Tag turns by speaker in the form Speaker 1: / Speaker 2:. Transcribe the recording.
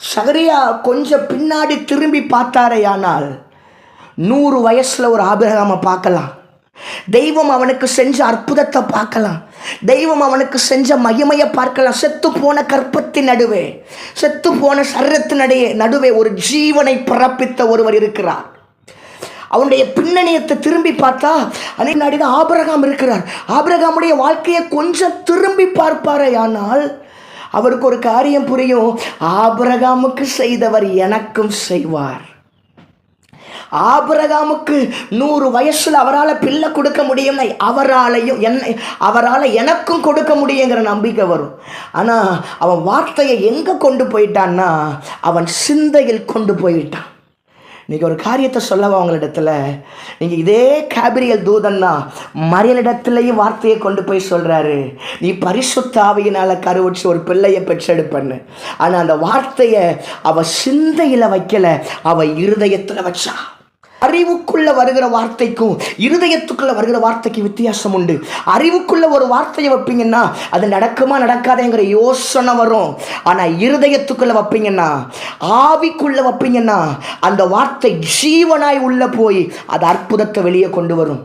Speaker 1: சகரியா கொஞ்சம் பின்னாடி திரும்பி பார்த்தாரே ஆனால் நூறு வயசில் ஒரு ஆபிரகாமை பார்க்கலாம். தெய்வம் அவனுக்கு செஞ்ச அற்புதத்தை பார்க்கலாம். தெய்வம் அவனுக்கு செஞ்ச மகிமையை பார்க்கலாம். செத்து போன கற்பத்தின் நடுவே செத்து போன சரத்தின் நடுவே நடுவே ஒரு ஜீவனை பிறப்பித்த ஒருவர் இருக்கிறார். அவனுடைய பின்னணியத்தை திரும்பி பார்த்தா அன்னைக்கு நாடி தான் ஆபிரகாம் இருக்கிறார். ஆபிரகாமுடைய வாழ்க்கையை கொஞ்சம் திரும்பி பார்ப்பாரே ஆனால் அவருக்கு ஒரு காரியம் புரியும். ஆபிரகாமுக்கு செய்தவர் எனக்கும் செய்வார். ஆபிரகாமுக்கு நூறு வயசுல அவரால் பிள்ளை கொடுக்க முடியும் அவராலையும் என்ன அவரால் எனக்கும் கொடுக்க முடியுங்கிற நம்பிக்கை வரும். ஆனால் அவன் வார்த்தையை எங்கே கொண்டு போயிட்டான்னா அவன் சிந்தையில் கொண்டு போயிட்டான். இன்னைக்கு ஒரு காரியத்தை சொல்லவா உங்களிடத்துல? நீங்கள் இதே கேபிரியல் தூதன் தான் மரியனிடத்துலையும் வார்த்தையை கொண்டு போய் சொல்கிறாரு நீ பரிசுத்தாவையினால் கருவச்சு ஒரு பிள்ளையை பெற்றெடுப்பண்ணு ஆனால் அந்த வார்த்தையை அவ சிந்தையில் வைக்கல அவ இருதயத்தில் வச்சா. அறிவுக்குள்ள வருகிற வார்த்தைக்கும் இருதயத்துக்குள்ள வருகிற வார்த்தைக்கு வித்தியாசம் உண்டு. அறிவுக்குள்ள ஒரு வார்த்தையை வைப்பீங்கன்னா அது நடக்குமா நடக்காதேங்கிற யோசனை வரும். ஆனால் இருதயத்துக்குள்ள வைப்பீங்கன்னா ஆவிக்குள்ள வைப்பீங்கன்னா அந்த வார்த்தை ஜீவனாய் உள்ள போய் அது அற்புதத்தை வெளியே கொண்டு வரும்.